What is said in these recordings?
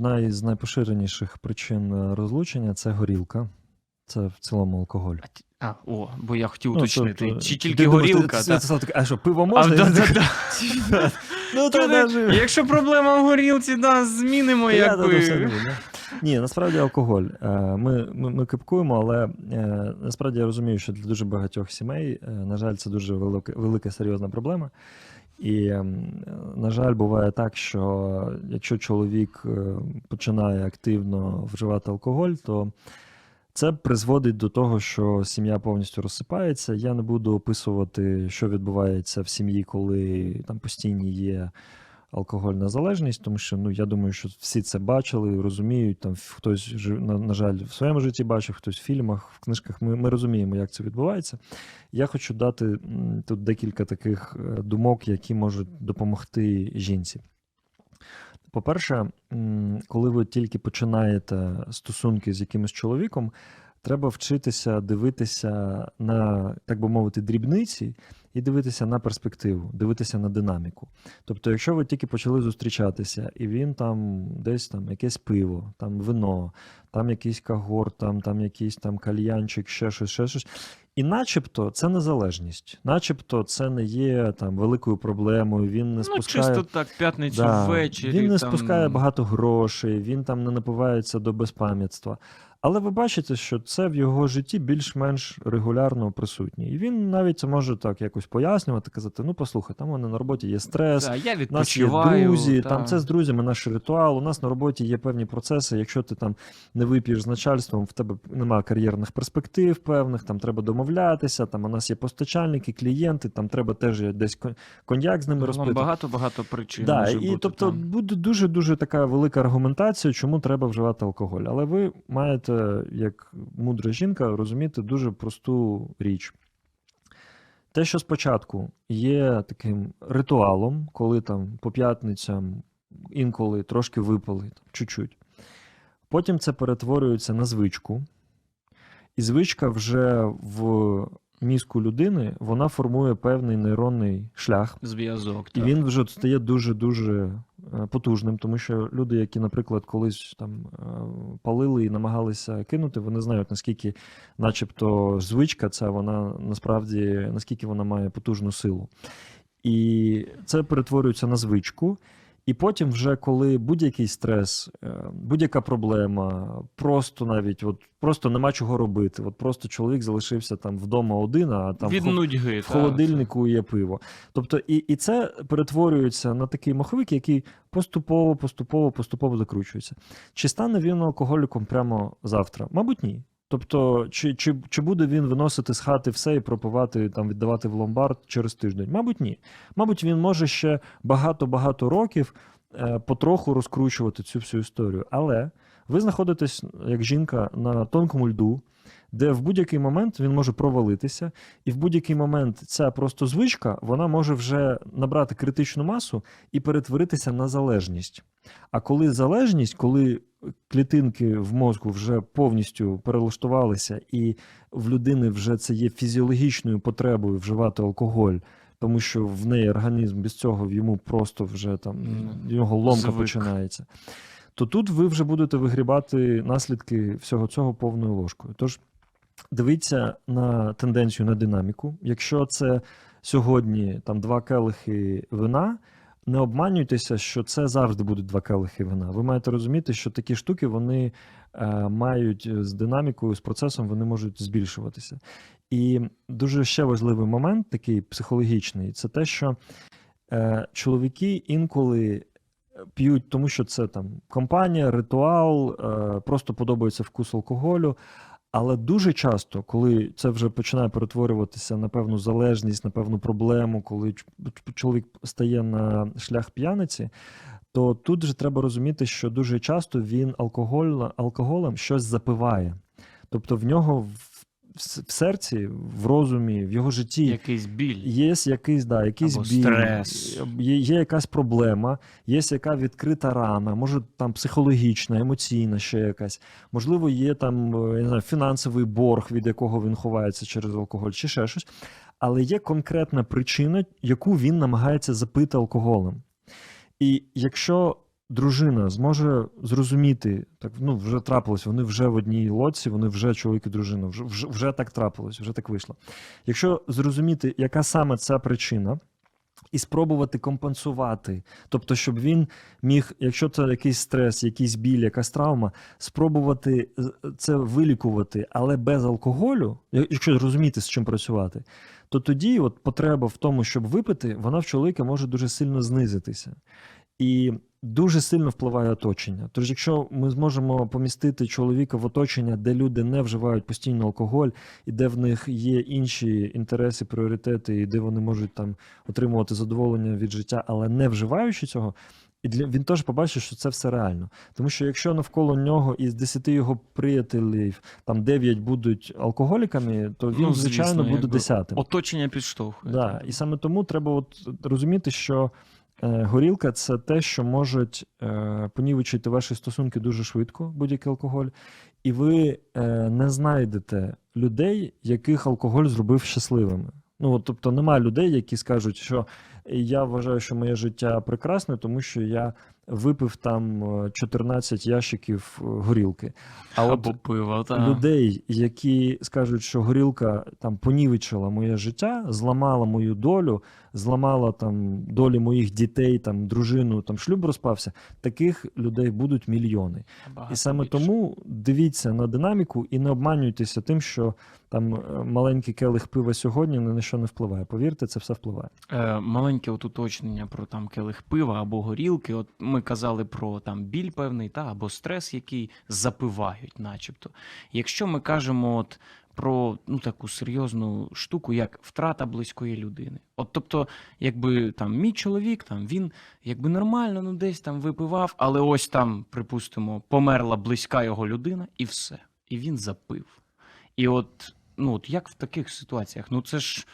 Одна із найпоширеніших причин е, розлучення це горілка. Це в цілому алкоголь. А, а, о, бо я хотів Ну, уточнити, тобто, чи тільки горілка. ти сказав А що, пиво А, можна? да, да, да. Ну, то даже... Якщо проблема в горілці, да, змінимо Я до- до все якби. Ні, насправді алкоголь. Е, Ми, ми, ми кипкуємо, але е, насправді я розумію, що для дуже багатьох сімей, на жаль, це дуже велика, велика серйозна проблема. І, ем, на жаль, буває так, що якщо чоловік е, починає активно вживати алкоголь, то це призводить до того, що сім'я повністю розсипається. Я не буду описувати, що відбувається в сім'ї, коли там постійні є алкогольна залежність, тому що ну я думаю, що всі це бачили, розуміють. Там хтось на, на жаль в своєму житті бачив, хтось в фільмах, в книжках. Ми, ми розуміємо, як це відбувається. Я хочу дати тут декілька таких е, думок, які можуть допомогти жінці. По-перше, коли ви тільки починаєте стосунки з якимось чоловіком, треба вчитися дивитися на, так би мовити, дрібниці і дивитися на перспективу, дивитися на динаміку. Тобто, якщо ви тільки почали зустрічатися, і він там десь там якесь пиво, там вино, там якийсь кагор, там, там якийсь там кальянчик, ще щось, ще щось. І начебто це незалежність, начебто це не є там великою проблемою. Він не Ну, спускає чисто так, п'ятницю Да, ввечері. Він не там... спускає багато грошей, він там не напивається до безпам'ятства. Але ви бачите, що це в його житті більш-менш регулярно присутнє. І він навіть це може так якось пояснювати, казати: ну, послухай, там у мене на роботі є стрес. Та, я нас є друзі, та. там це з друзями наш ритуал. У нас на роботі є певні процеси. Якщо ти там не вип'єш з начальством, в тебе немає кар'єрних перспектив певних, там треба домовлятися. Там у нас є постачальники, клієнти, там треба теж десь кон- коньяк з ними розпити. Багато-багато причин. Да, може і бути, тобто там. буде дуже дуже така велика аргументація, чому треба вживати алкоголь. Але ви маєте, як мудра жінка, розуміти дуже просту річ. Те, що спочатку є таким ритуалом, коли там по п'ятницям інколи трошки випали, там, чуть-чуть. Потім це перетворюється на звичку, і звичка вже в мізку людини вона формує певний нейронний шлях. Зв'язок. І він вже стає дуже-дуже е, потужним, тому що люди, які, наприклад, колись там е, палили і намагалися кинути, вони знають, наскільки, начебто, звичка ця вона насправді наскільки вона має потужну силу. І це перетворюється на звичку. І потім, вже коли будь-який стрес, е, будь-яка проблема, просто навіть от просто нема чого робити. От просто чоловік залишився там вдома один, а там Від нудьги. в та, холодильнику є пиво. Тобто, і, і це перетворюється на такий маховик, який поступово, поступово, поступово закручується. Чи стане він алкоголіком прямо завтра? Мабуть, ні. Тобто, чи, чи, чи буде він виносити з хати все і пропивати, там, віддавати в ломбард через тиждень? Мабуть, ні. Мабуть, він може ще багато-багато років е, потроху розкручувати цю всю історію. Але ви знаходитесь, як жінка, на тонкому льду, де в будь-який момент він може провалитися, і в будь-який момент ця просто звичка вона може вже набрати критичну масу і перетворитися на залежність. А коли залежність, коли клітинки в мозку вже повністю перелаштувалися, і в людини вже це є фізіологічною потребою вживати алкоголь. Тому що в неї організм без цього йому просто вже там Ну, в нього ломка звик. починається. То тут ви вже будете вигрібати наслідки всього цього повною ложкою. Тож дивіться на тенденцію на динаміку. Якщо це сьогодні там два келихи вина, не обманюйтеся, що це завжди будуть два келихи вина. Ви маєте розуміти, що такі штуки вони е, мають е, з динамікою, з процесом, вони можуть збільшуватися. І дуже ще важливий момент, такий психологічний, це те, що е, чоловіки інколи п'ють, тому що це там компанія, ритуал, е, просто подобається вкус алкоголю. Але дуже часто, коли це вже починає перетворюватися на певну залежність, на певну проблему, коли чоловік стає на шлях п'яниці, то тут же треба розуміти, що дуже часто він алкоголь, алкоголем щось запиває. Тобто в нього в, серці, в розумі, в його житті Якийсь біль. Є якийсь, да, якийсь Або біль, стрес. Є, є якась проблема, є яка відкрита рана, може там психологічна, емоційна, ще якась. Можливо, є там е, я не знаю, фінансовий борг, від якого він ховається через алкоголь, чи ще щось. Але є конкретна причина, яку він намагається запити алкоголем. І якщо дружина зможе зрозуміти, так ну вже трапилось, вони вже в одній лодці, вони вже чоловік і дружина, вже, вже, вже так трапилось, вже так вийшло. Якщо зрозуміти, яка саме ця причина, і спробувати компенсувати, тобто, щоб він міг, якщо це якийсь стрес, якийсь біль, якась травма, спробувати це вилікувати, але без алкоголю, якщо розуміти, з чим працювати, то тоді от потреба в тому, щоб випити, вона в чоловіка може дуже сильно знизитися. І дуже сильно впливає оточення. Тож, якщо ми зможемо помістити чоловіка в оточення, де люди не вживають постійно алкоголь, і де в них є інші інтереси, пріоритети, і де вони можуть там отримувати задоволення від життя, але не вживаючи цього. І для він теж побачить, що це все реально. Тому що якщо навколо нього із 10 його приятелів там 9 будуть алкоголіками, то він, Ну, звичайно, буде десятим. Оточення підштовхує. Да, і саме тому треба от розуміти, що горілка це те, що може е, понівечити ваші стосунки дуже швидко, будь-який алкоголь, і ви е, не знайдете людей, яких алкоголь зробив щасливими. Ну, от, тобто немає людей, які скажуть, що я вважаю, що моє життя прекрасне, тому що я випив там е, 14 ящиків е, горілки. А от Або пиво, так. людей, які скажуть, що горілка там понівечила моє життя, зламала мою долю, зламала там долі моїх дітей, там дружину, там шлюб розпався. Таких людей будуть мільйони. Багато І саме більше. тому дивіться на динаміку і не обманюйтеся тим, що там е, маленький келих пива сьогодні ні на що не впливає. Повірте, це все впливає. Е, маленьке от уточнення про там келих пива або горілки. От ми казали про там біль певний, та або стрес, який запивають, начебто. Якщо ми кажемо от про ну таку серйозну штуку, як втрата близької людини. От тобто, якби там мій чоловік, там він якби нормально, ну десь там випивав, але ось там, припустимо, померла близька його людина, і все. І він запив. І от, ну от як в таких ситуаціях? Ну це ж.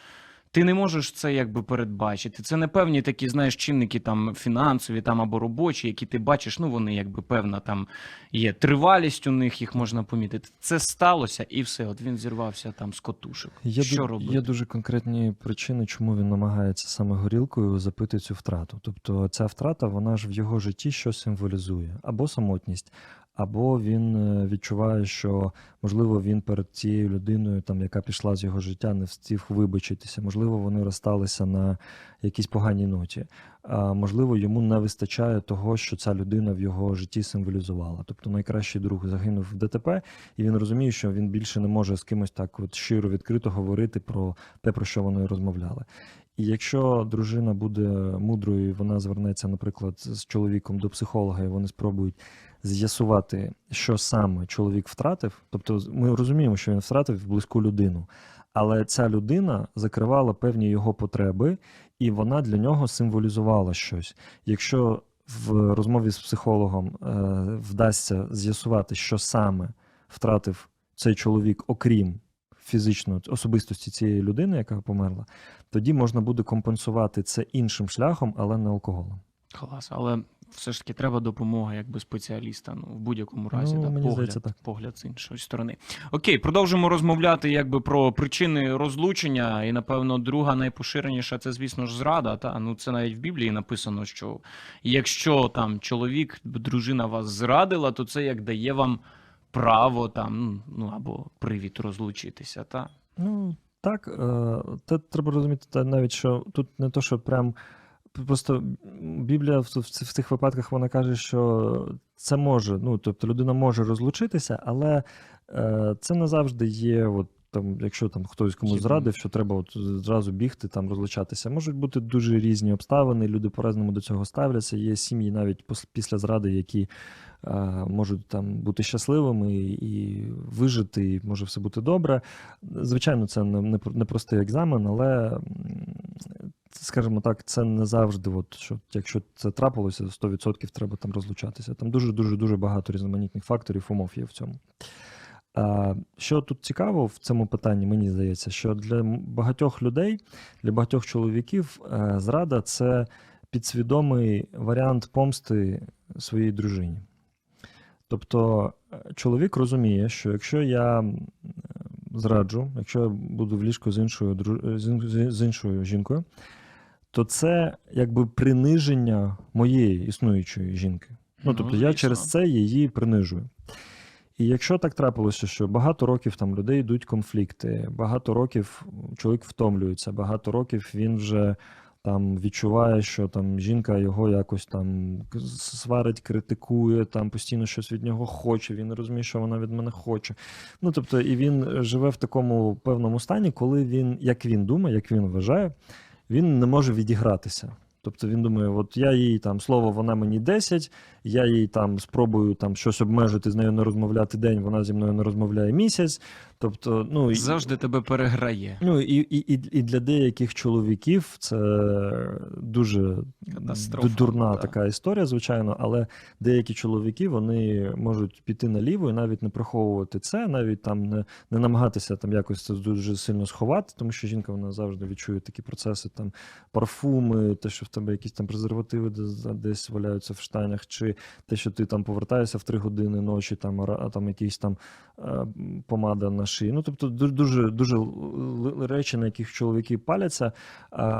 Ти не можеш це якби передбачити. Це не певні такі, знаєш, чинники там фінансові там або робочі, які ти бачиш, ну вони якби певна там є тривалість у них, їх можна помітити. Це сталося, і все. От він зірвався там з котушок. Є, Що ду- робити? є дуже конкретні причини, чому він намагається саме горілкою запити цю втрату. Тобто ця втрата, вона ж в його житті щось символізує або самотність, або він е, відчуває, що можливо він перед цією людиною, там яка пішла з його життя, не встиг вибачитися. Можливо, вони розсталися на якійсь поганій ноті. А можливо, йому не вистачає того, що ця людина в його житті символізувала. Тобто найкращий друг загинув в ДТП, і він розуміє, що він більше не може з кимось так от щиро відкрито говорити про те, про що вони розмовляли. І якщо дружина буде мудрою, вона звернеться, наприклад, з чоловіком до психолога, і вони спробують з'ясувати, що саме чоловік втратив. Тобто, ми розуміємо, що він втратив близьку людину, але ця людина закривала певні його потреби, і вона для нього символізувала щось. Якщо в розмові з психологом е, вдасться з'ясувати, що саме втратив цей чоловік, окрім фізичної особистості цієї людини, яка померла, тоді можна буде компенсувати це іншим шляхом, але не алкоголем. Клас, але все ж таки треба допомога якби спеціаліста. Ну, в будь-якому разі, Ну, да, мені погляд, здається, так. погляд з іншої сторони. Окей, продовжимо розмовляти якби про причини розлучення. І, напевно, друга найпоширеніша це, звісно ж, зрада. Та ну це навіть в Біблії написано, що якщо там чоловік, дружина вас зрадила, то це як дає вам право там, ну або привід розлучитися. Та? Ну, так, е, те треба розуміти навіть, що тут не то, що прям. Просто Біблія в, в, в цих випадках вона каже, що це може, ну тобто людина може розлучитися, але е, це не завжди є. От там, якщо там хтось комусь зрадив, що треба от зразу бігти, там розлучатися. Можуть бути дуже різні обставини, люди по-разному до цього ставляться. Є сім'ї навіть після зради, які е, можуть там бути щасливими і вижити, і може все бути добре. Звичайно, це не, не, не простий екзамен, але, скажімо так, це не завжди, от, що якщо це трапилося, 100% треба там розлучатися. Там дуже дуже дуже багато різноманітних факторів, умов є в цьому. Що тут цікаво в цьому питанні, мені здається, що для багатьох людей, для багатьох чоловіків е, зрада це підсвідомий варіант помсти своїй дружині. Тобто е, чоловік розуміє, що якщо я зраджу, якщо я буду в ліжку з іншою, з іншою жінкою, то це якби приниження моєї існуючої жінки. Ну, тобто я через це її принижую. І якщо так трапилося, що багато років там людей йдуть конфлікти, багато років чоловік втомлюється, багато років він вже там відчуває, що там жінка його якось там сварить, критикує, там постійно щось від нього хоче, він розуміє, що вона від мене хоче. Ну тобто, і він живе в такому певному стані, коли він, як він думає, як він вважає, він не може відігратися. Тобто він думає, от я їй там слово, вона мені 10, я їй там спробую там щось обмежити, з нею не розмовляти день, вона зі мною не розмовляє місяць. Тобто, ну і- Завжди тебе переграє. Ну і, і, і, і для деяких чоловіків це дуже Катастрофа, дурна да. така історія, звичайно, але деякі чоловіки вони можуть піти наліво і навіть не приховувати це, навіть там не, не намагатися там якось це дуже сильно сховати, тому що жінка вона завжди відчує такі процеси, там парфуми, те, що в тебе якісь там презервативи десь, валяються в штанях, чи те, що ти там повертаєшся в три години ночі, там, а там якийсь там е, помада на шиї. Ну, тобто дуже, дуже речі, на яких чоловіки паляться,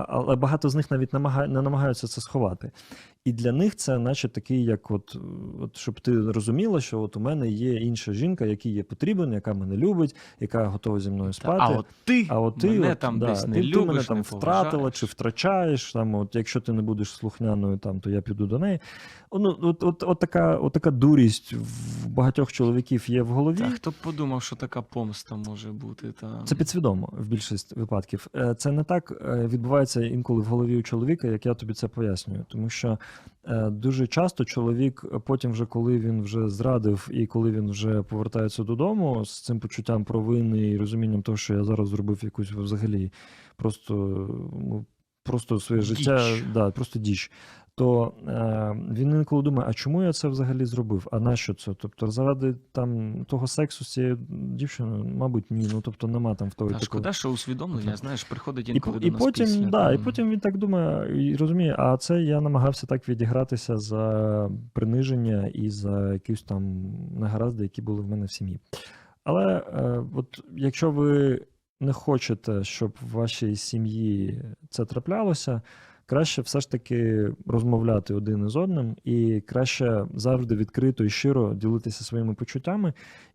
але багато з них навіть не намагаються це сховати. І для них це, наче такий, як от, от щоб ти розуміла, що от у мене є інша жінка, якій є потрібен, яка мене любить, яка готова зі мною спати. а от ти, А от ти мене от, там да, десь не ти, любиш, ти мене там не втратила чи втрачаєш. Там, от, якщо ти не будеш слухняною, там, то я піду до неї. Ну, от, от, от, така, от така дурість в багатьох чоловіків є в голові. Та хто б подумав, що така помста може бути. Та... Це підсвідомо в більшості випадків. Е, Це не так е, відбувається інколи в голові у чоловіка, як я тобі це пояснюю. Тому що е, дуже часто чоловік, потім, вже коли він вже зрадив і коли він вже повертається додому з цим почуттям провини і розумінням того, що я зараз зробив якусь взагалі просто, ну, просто своє життя, Діч. да, просто діч. То е, він інколи думає, а чому я це взагалі зробив? А нащо це? Тобто, заради там того сексу з цією дівчиною, мабуть, ні. Ну тобто нема там в того такого. шкода, що усвідомлення, Так. знаєш, приходить інколи по- до і нас потім, після. да, і потім він так думає і розуміє, а це я намагався так відігратися за приниження і за якісь там негаразди, які були в мене в сім'ї. Але е, от якщо ви не хочете, щоб в вашій сім'ї це траплялося, краще все ж таки розмовляти один із одним, і краще завжди відкрито і щиро ділитися своїми почуттями.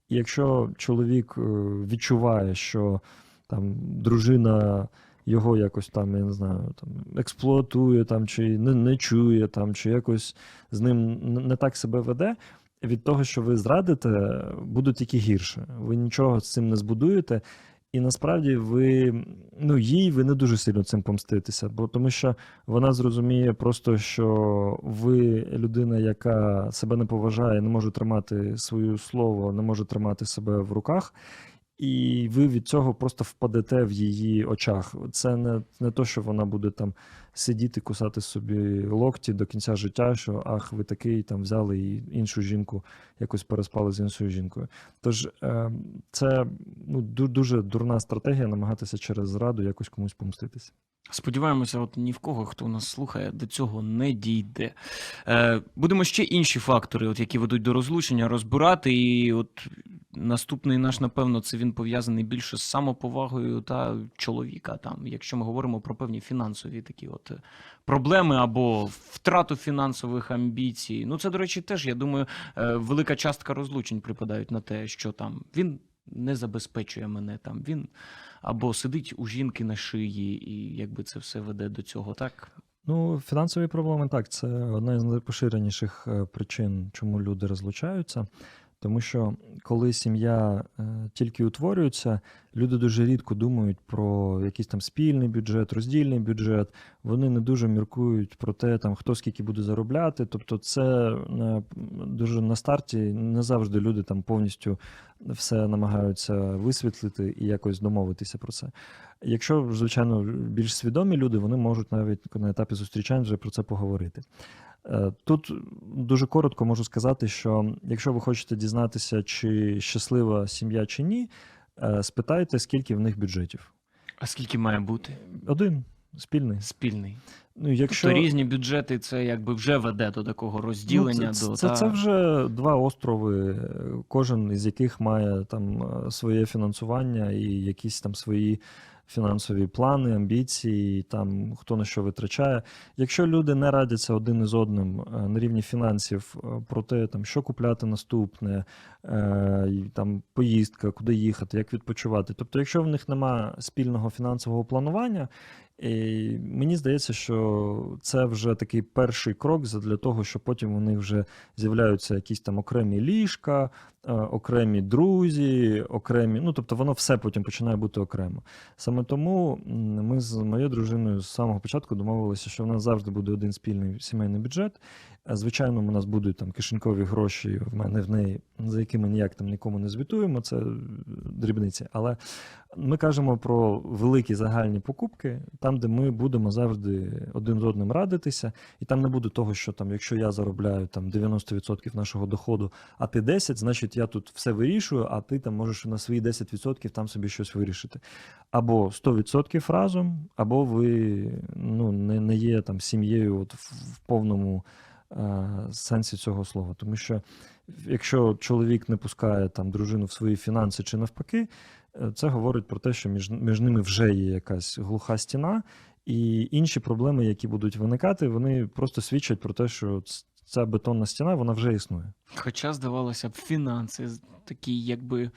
І якщо чоловік е, відчуває, що там дружина його якось там, я не знаю, там експлуатує там, чи не, не чує, там, чи якось з ним не, так себе веде. Від того, що ви зрадите, буде тільки гірше. Ви нічого з цим не збудуєте. І насправді ви ну їй ви не дуже сильно цим помститеся, бо тому що вона зрозуміє просто, що ви людина, яка себе не поважає, не може тримати своє слово, не може тримати себе в руках, і ви від цього просто впадете в її очах. Це не, не то, що вона буде там сидіти, кусати собі локті до кінця життя, що ах, ви такий там взяли і іншу жінку якось переспали з іншою жінкою. Тож е, це ну, дуже дурна стратегія намагатися через зраду якось комусь помститися. Сподіваємося, от ні в кого, хто нас слухає, до цього не дійде. Е, будемо ще інші фактори, от, які ведуть до розлучення, розбирати. І от наступний наш, напевно, це він пов'язаний більше з самоповагою та чоловіка. Там, якщо ми говоримо про певні фінансові такі от е, проблеми або втрату фінансових амбіцій. Ну, це, до речі, теж, я думаю, е, велика частка розлучень припадають на те, що там він не забезпечує мене там. Він або сидить у жінки на шиї, і якби це все веде до цього, так? Ну, фінансові проблеми так, це одна з найпоширеніших е, причин, чому люди розлучаються. Тому що коли сім'я е, тільки утворюється, люди дуже рідко думають про якийсь там спільний бюджет, роздільний бюджет. Вони не дуже міркують про те, там хто скільки буде заробляти. Тобто, це е, дуже на старті не завжди люди там повністю все намагаються висвітлити і якось домовитися про це. Якщо, звичайно, більш свідомі люди, вони можуть навіть на етапі зустрічань вже про це поговорити. Е, Тут дуже коротко можу сказати, що якщо ви хочете дізнатися, чи щаслива сім'я чи ні, е, спитайте, скільки в них бюджетів. А скільки має бути Один спільний. спільний? Ну, якщо Тобто різні бюджети, це якби вже веде до такого розділення. Ну, це, до це, та... це вже два острови, кожен із яких має там е, своє фінансування і якісь там свої фінансові плани, амбіції, там хто на що витрачає. Якщо люди не радяться один із одним е, на рівні фінансів е, про те, там, що купляти наступне, е, там, поїздка, куди їхати, як відпочивати. Тобто, якщо в них нема спільного фінансового планування, і мені здається, що це вже такий перший крок для того, що потім у них вже з'являються якісь там окремі ліжка, окремі друзі, окремі. Ну тобто воно все потім починає бути окремо. Саме тому ми з моєю дружиною з самого початку домовилися, що в нас завжди буде один спільний сімейний бюджет. Е, Звичайно, у нас будуть там кишенькові гроші в мене в неї, за якими ніяк там нікому не звітуємо. Це е, дрібниці. Але ми кажемо про великі загальні покупки, там, де ми будемо завжди один з одним радитися, і там не буде того, що там, якщо я заробляю там 90% нашого доходу, а ти 10%, значить я тут все вирішую, а ти там можеш на свої 10% там собі щось вирішити. Або 100% разом, або ви ну, не, не є там сім'єю от в, повному е, сенсі цього слова. Тому що якщо чоловік не пускає там дружину в свої фінанси чи навпаки, е, це говорить про те, що між, між ними вже є якась глуха стіна, і інші проблеми, які будуть виникати, вони просто свідчать про те, що ця бетонна стіна вона вже існує. Хоча, здавалося б, фінанси такі, якби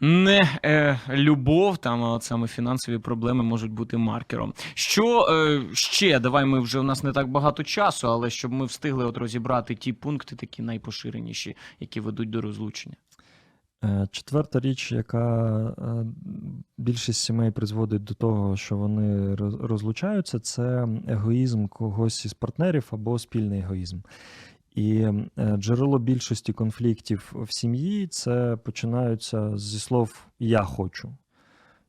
не е, любов, там, от саме фінансові проблеми можуть бути маркером. Що е, ще? Давай ми вже у нас не так багато часу, але щоб ми встигли от розібрати ті пункти, такі найпоширеніші, які ведуть до розлучення. Е, Четверта річ, яка е, більшість сімей призводить до того, що вони розлучаються, це егоїзм когось із партнерів або спільний егоїзм. І е, джерело більшості конфліктів в сім'ї це починаються зі слов Я хочу.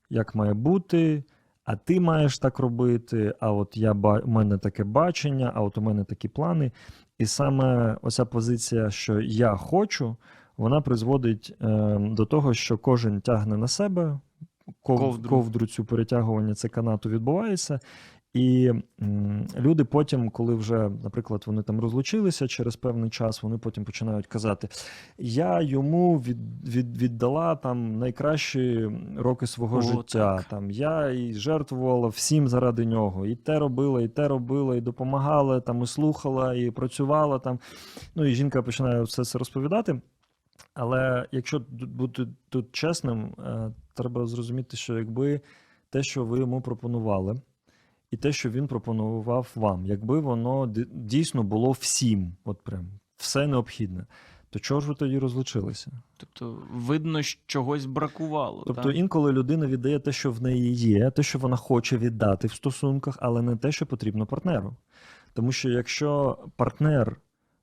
Як має бути, а ти маєш так робити, а от я у мене таке бачення, а от у мене такі плани. І саме оця позиція, що я хочу, вона призводить е, до того, що кожен тягне на себе, ков, Ковдру. ковдру. цю перетягування це канату відбувається. І м, люди потім, коли вже, наприклад, вони там розлучилися через певний час, вони потім починають казати: Я йому від, від, віддала там найкращі роки свого О, життя. так. Там я і жертвувала всім заради нього, і те робила, і те робила, і допомагала, там, і слухала, і працювала там. Ну і жінка починає все це розповідати. Але якщо бути тут чесним, е, треба зрозуміти, що якби те, що ви йому пропонували, і те, що він пропонував вам, якби воно дійсно було всім, от прям все необхідне, то чого ж ви тоді розлучилися? Тобто, видно, що чогось бракувало. Тобто так? інколи людина віддає те, що в неї є, те, що вона хоче віддати в стосунках, але не те, що потрібно партнеру. Тому що якщо партнер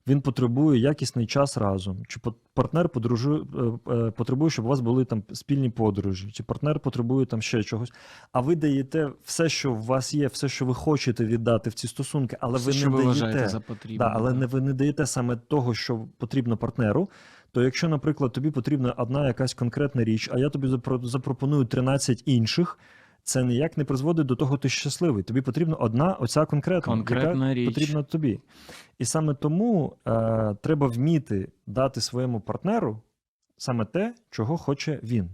він потребує якісний час разом, чи партнер подружує, е, е, потребує, щоб у вас були там спільні подорожі, чи партнер потребує там ще чогось, а ви даєте все, що у вас є, все, що ви хочете віддати в ці стосунки, але Все, ви що не ви даєте. за потрібне. Да, але не ви не даєте саме того, що потрібно партнеру. То якщо, наприклад, тобі потрібна одна якась конкретна річ, а я тобі запро- запропоную 13 інших, це ніяк не призводить до того, ти щасливий. Тобі потрібна одна оця конкретна, Конкретна яка річ. потрібна тобі. І саме тому е, треба вміти дати своєму партнеру саме те, чого хоче він.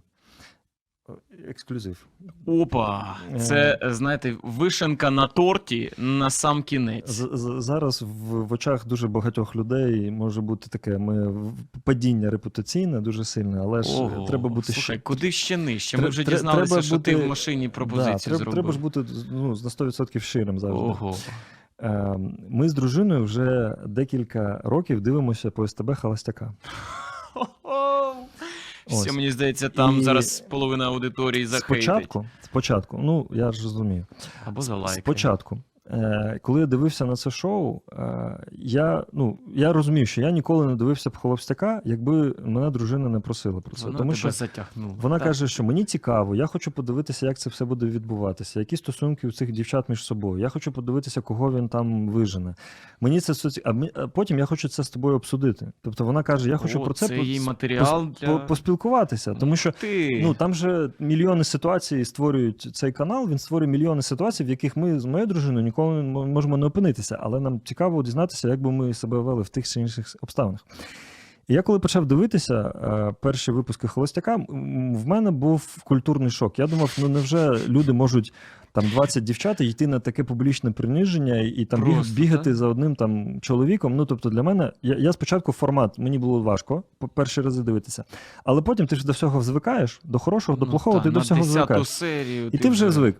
Ексклюзив. Опа, Е. це знаєте, вишенка на торті на сам кінець. З- з- Зараз в, в очах дуже багатьох людей може бути таке ми, падіння репутаційне дуже сильне, але ж Ого, треба бути слухай, ще. куди ще нижче? Ми вже дізналися, треба що ти в машині пропозицію да, треба, зробив. треба ж бути ну, на 100% щирим завжди. Ого. Е, Ми з дружиною вже декілька років дивимося по СТБ Холостяка. Все, Ось. мені здається, там І зараз половина аудиторії захейтить. Спочатку, спочатку, ну я ж розумію. Або за лайки. Спочатку, коли я дивився на це шоу, е, я, ну, я розумів, що я ніколи не дивився б холостяка, якби мене дружина не просила про це. Вона тому що вона Так. каже, що мені цікаво, я хочу подивитися, як це все буде відбуватися, які стосунки у цих дівчат між собою. Я хочу подивитися, кого він там вижене. Мені це соці... а потім я хочу це з тобою обсудити. Тобто вона каже: я хочу О, про це, це їй матеріал пос- для... поспілкуватися, тому що. Ти... Ну там же мільйони ситуацій створюють цей канал. Він створює мільйони ситуацій, в яких ми з моєю дружиною ніколи мо- можемо не опинитися. Але нам цікаво дізнатися, як би ми себе вели в тих чи інших обставинах. І я коли почав дивитися е, перші випуски Холостяка, в мене був культурний шок. Я думав, ну невже люди можуть там 20 дівчат і йти на таке публічне приниження і, там Просто, бігати так? за одним там чоловіком. Ну тобто для мене, я, я спочатку формат мені було важко перші рази дивитися, але потім ти ж до всього звикаєш, до хорошого, до Ну, плохого, та, ти до всього звикаєш. серію. І ти вже звик.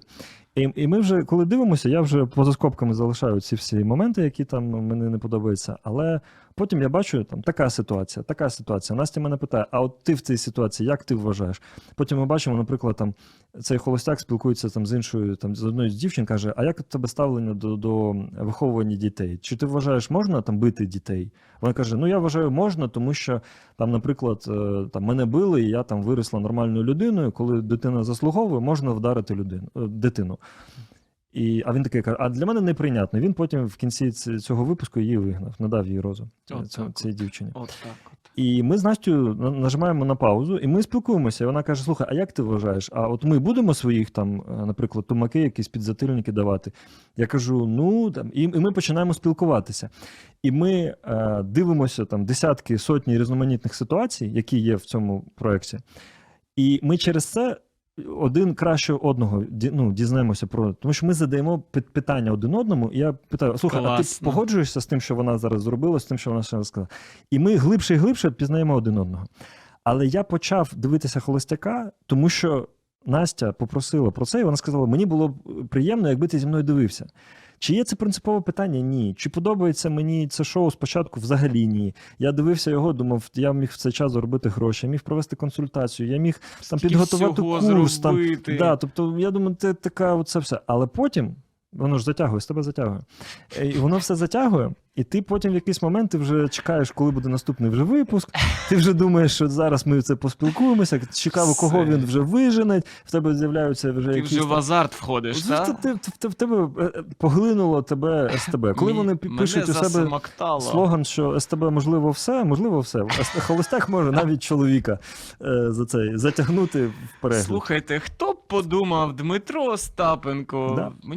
І, і ми вже, коли дивимося, я вже поза скобками залишаю ці всі моменти, які там мені не подобаються. Але потім я бачу, там така ситуація, така ситуація. Настя мене питає: а от ти в цій ситуації, як ти вважаєш? Потім ми бачимо, наприклад, там цей холостяк спілкується там з іншою, там з одною з дівчин, каже: А як тебе ставлення до, до виховування дітей? Чи ти вважаєш, можна там бити дітей? Вона каже: Ну я вважаю, можна, тому що там, наприклад, е, там мене били, і я там виросла нормальною людиною. Коли дитина заслуговує, можна вдарити людину е, дитину. І, а він такий каже: а для мене неприйнятно. Він потім в кінці цього випуску її вигнав, не дав їй розу От цьому- так цій дівчині. От так от. І ми з Настю нажимаємо на паузу, і ми спілкуємося. І вона каже: Слухай, а як ти вважаєш? А от ми будемо своїх там, е, наприклад, тумаки, якісь підзатильники давати? Я кажу: ну там, і, і ми починаємо спілкуватися. І ми е, дивимося там десятки, сотні різноманітних ситуацій, які є в цьому проєкті. І ми через це один краще одного ну, дізнаємося про. Тому що ми задаємо питання один одному, і я питаю: слухай, а ти погоджуєшся з тим, що вона зараз зробила, з тим, що вона ще сказала? І ми глибше і глибше пізнаємо один одного. Але я почав дивитися холостяка, тому що Настя попросила про це, і вона сказала: мені було б приємно, якби ти зі мною дивився. Чи є це принципове питання? Ні. Чи подобається мені це шоу спочатку? Взагалі ні. Я дивився його, думав, я міг в цей час заробити гроші, я міг провести консультацію, я міг там підготувати курс. Там, да, тобто, я думаю, це така оце все. Але потім воно ж затягує, з тебе затягує. Е, І воно все затягує, і ти потім в якийсь момент ти вже чекаєш, коли буде наступний вже випуск. Ти вже думаєш, що зараз ми це поспілкуємося. Цікаво, кого він вже вижене. В тебе з'являються вже Ти якісь. вже в азарт входиш, Ти- ти- ти- ти- В тебе е, е, поглинуло тебе СТБ. Коли вони пі- пишуть у себе слоган, що СТБ можливо все, можливо все. Холостяк може навіть чоловіка е, за цей затягнути в перегляд. Слухайте, хто б подумав Дмитро Остапенко? Да.